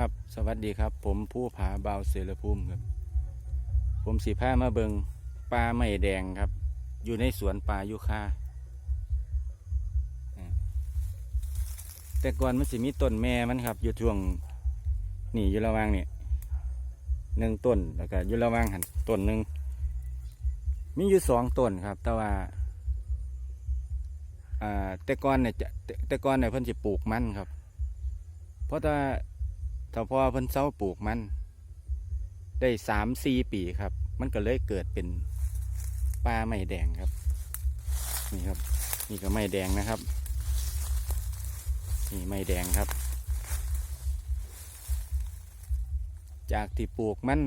ครับ สวัสดีครับ ผมผู้ผาเบาวเสรภูมิครับ ผมสีผ้ามาเบิงปลาไม่แดงครับ อยู่ในสวนป่ายุคาแต่ก่อนมันสิมีต้นแม่มันครับ อยู่ช่วงนี่อยู่ระว่างนี่ยหนึ่งต้นแล้วก็อยู่ระว่างหันต้นหนึ่งมีอยู่สองต้นครับ แต่ว่าแต่ก่อนเนี่ยแต่แต่ก่อนเนี่ยเพิ่นจะปลูกมันครับ เพราะถ้า ถ้าพอเพิ่นเซาปลูกมัน ได้สามสี่ปีครับ มันก็เลยเกิดเป็นปลาไม่แดงครับ นี่ครับ นี่ก็ไม่แดงนะครับ นี่ไม่แดงครับ จากที่ปลูกมัน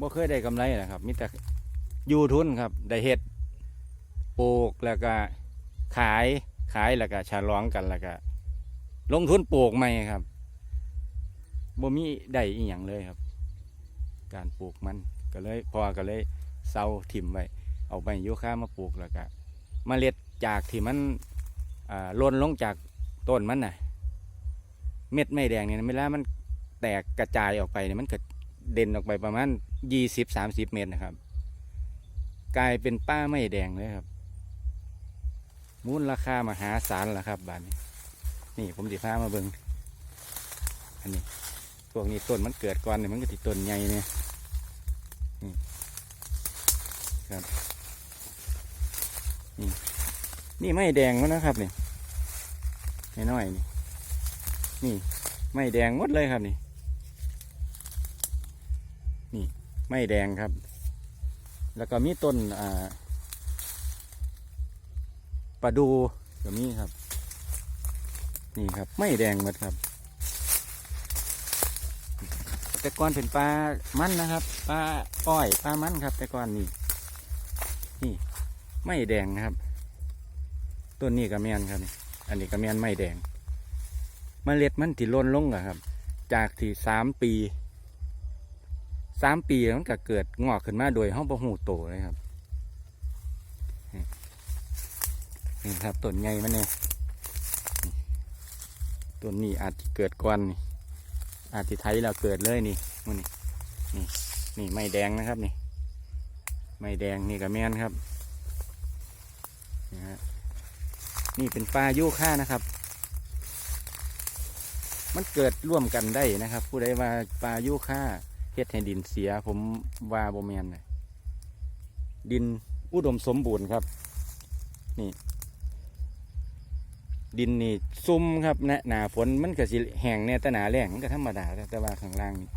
บ่เคยได้กำไรนะครับมีแต่อยูทุนครับ ได้เห็ดปลูกแล้วก็ขายขายแล้วก็ฉลองกันแล้วก็ ลงทุนปลูกใหม่ครับ บ่มีได้อีหยังเลยครับ การปลูกมันก็เลยพอก็เลยเซาถิ่มไว้เอาใบยูคามาปลูกแล้วก็เมล็ดจากที่มันล่นลงจากต้นมันน่ะ เม็ดไม่แดงเนี่ยเวลามันแตกกระจายออกไปเนี่ยมันก็เด่นออกไปประมาณยี่สิบสามสิบเมตรนะครับ กลายเป็นป้าไม่แดงเลยครับ มูลราคามหาศาลและครับบานนี้ นี่ผมสิพามาเบิงอันนี้ วกนี้ต้นมันเกิดก่อนเนี่ยมันก็ติดต้นใหญ่เนี่ยนี่ครับนี่นี่ไม่แดงมันนะครับนี่น้อยนี่นี่ไม่แดงหมดเลยครับนี่ นี่ไม่แดงครับ แล้วก็มีต้นอ่าปลาดูก็มีครับ นี่ครับไม่แดงหมดครับ แต่ก่อนเป็นปลามันนะครับปลาอ้อยปลามันครับ แต่ก่อนนี่นี่ไม่แดงนะครับต้นนี้กระเมียนครับ อันนี้กระเมียนไม่แดงมเมล็ดมันที่ล้นลงอะครับ จากที่สามปีสามปีมันก็เกิดงอกขึ้นมาโดยห้องประหูโตเลยครับนี่นี่ครับต้นใหญ่มันเนี่ยต้นนี้อาจจะเกิดก่อนนี่ อาจจะไทยเราเกิดเลยนี่มันนี่นี่นี่ไม่แดงนะครับนี่ ไม่แดงนี่กับแม่นครับนี่ฮะนี่เป็นปลาโยค่านะครับ มันเกิดร่วมกันได้นะครับ ผู้ใดว่าปลาโยค่าเฮ็ดให้ดินเสีย ผมว่าโบแมนเลยดินอุดมสมบูรณ์ครับ นี่ ดินนี่ซุ่มครับนะหนาฝนมันก็สิแห้งเนี่ยแต่หนาแรงมันก็ธรรมดาแต่ว่าข้างล่างนี่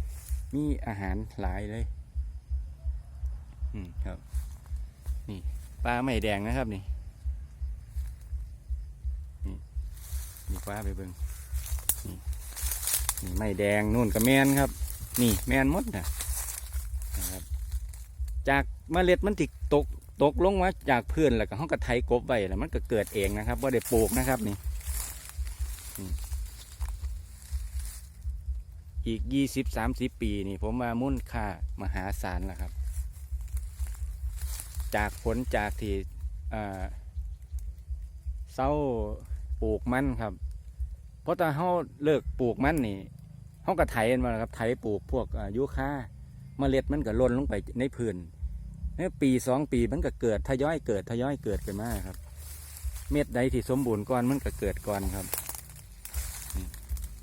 มีอาหารหลายเลย อืมครับ นี่ปลาไม่แดงนะครับนี่ นี่นี่ปลาไปเบิงนี่นี่ไม่แดงนู่นก็แมนครับ นี่แมนมดนะนะครับ จากเมล็ดมันติดตกตกลงมาจากพื้นแล้วก็ห้องกระไทยกบไว้แล้วมันก็เกิดเองนะครับว่าได้ปลูกนะครับนี่ อีกยี่สิบสามสิบปีนี่ ผมมามุ่นค่ามหาศาลแล้วครับ จากผลจากที่เศร้าปลูกมันครับ เพราะตอนเขาเลิกปลูกมันนี่เขาก็ไถมันมาครับไถปลูกพวกยูคาเมล็ดมันก็ล่นลงไปในพื้นนี่ปีสองปีมันก็เกิดทยอยเกิดทยอยเกิดขึ้นมาครับ เม็ดใดที่สมบูรณ์ก่อนมันก็เกิดก่อนครับ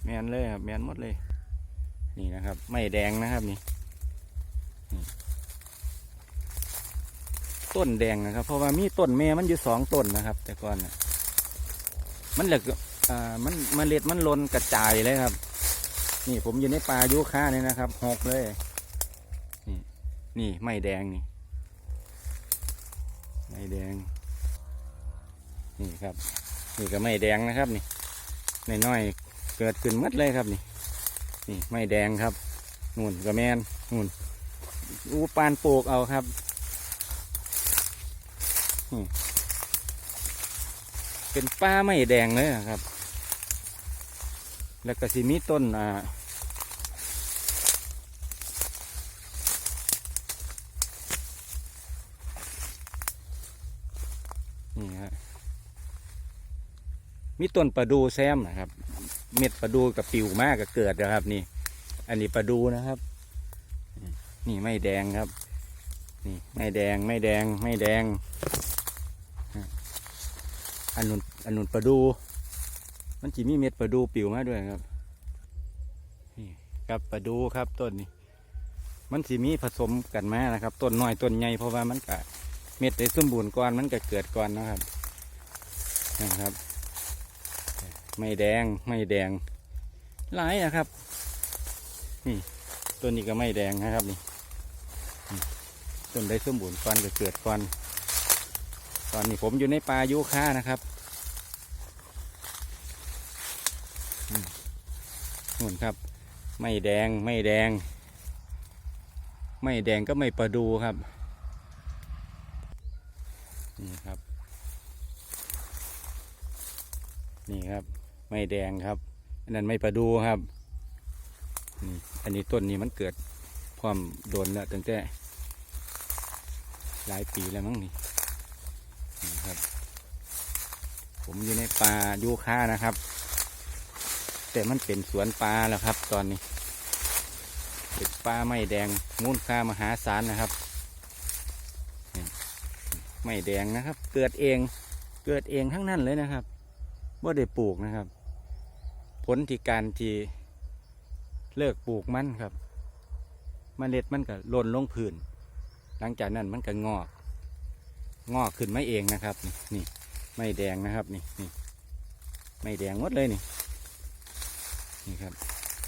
แมนเลยครับแมนหมดเลย นี่นะครับไม่แดงนะครับนี่ต้นแดงนะครับ เพราะว่ามีต้นแม่มันอยู่สองต้นนะครับ แต่ก่อนนะมันเหลืออ่ามันมเมล็ดมันลนกระจายเลยครับ นี่ผมอยู่ในป่ายุค่านี่นะครับหกเลย นี่นี่ไม่แดงนี่ไม่แดง นี่ครับ นี่ก็ไม่แดงนะครับ นี่น้อย เกิดขึ้นมัดเลยครับนี่ นี่ไม่แดงครับนู่นก็แมนนู่นอูปานปลูกเอาครับนี่เป็นป้าไม่แดงเลยครับ แล้วก็สิมีต้นอ่านี่ฮะ มีต้นประดูแซมนะครับ เม็ดปลาดูกับปิวมากก็เกิดนะครับ นี่ อันนี้ปลาดูนะครับ นี่ไม่แดงครับ นี่ไม่แดงไม่แดงไม่แดงอันนุนอันนุนปลาดู มันจีมีเม็ดปลาดูปิวมาด้วยครับ นี่ครับปลาดูครับต้นนี้ มันสีมีผสมกันมานะครับต้นน้อยต้นใหญ่เพราะว่ามันกะเม็ดได้สมบูรณ์ก่อนมันก็เกิดก่อนนะครับนะครับ ไม่แดงไม่แดงหลายนะครับนี่ต้นนี้ก็ไม่แดงนะครับนี่ต้นได้สมบูรณ์ก่อนก็เกิดก่อนตอนนี้ผมอยู่ในป่ายูคานะครับอืมนู่นครับ ไม่แดงไม่แดง ไม่แดงก็ไม่ประดูครับนี่ครับ นี่ครับ ไม่แดงครับ อันนั้นไม่ประดูครับนี่อันนี้ต้นนี้มันเกิดความโดนแล้วตั้งแต่หลายปีแล้วมั้งนี่นี่ครับ ผมอยู่ในป่ายูคานะครับ แต่มันเป็นสวนปลาแล้วครับ ตอนนี้เป็นปลาไม่แดงมูลค่ามหาศาลนะครับไม่แดงนะครับ เกิดเองเกิดเองทั้งนั้นเลยนะครับว่าได้ปลูกนะครับ ผลที่การที่เลิกปลูกมันครับมเมล็ดมันก็หล่นลงพื้น หลังจากนั้นมันก็งอก งอกขึ้นมาเองนะครับ นี่นไม่แดงนะครับ นี่นี่ไม่แดงหมดเลยนี่ นี่ครับ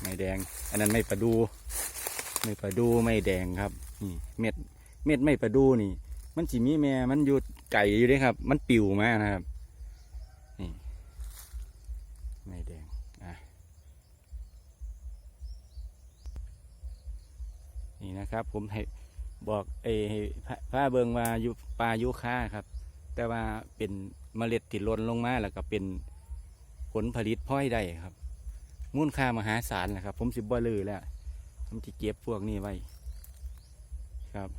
ไม่แดง อันนั้นไม่ประดู ไม่ประดูไม่แดงครับ นี่เม็ดเม็ดไม่ประดูนี่ มันจีมีแม่มันอยู่ไก่อยู่เด้วยครับ มันปิวมานะครับ นี่ ไม่แดงอะ นี่นะครับ ผมให้บอกเอผ้าเบิงว่าอยู่ปลายุค่าครับ แต่ว่าเป็นเมล็ดติดลนลงมาแล้วก็เป็นผลผลิตพ่อยได้ครับ มูลค่ามหาศาลนะครับ ผมสิบ่ลือแล้วผมจะเก็บพวกนี้ไว้ครับ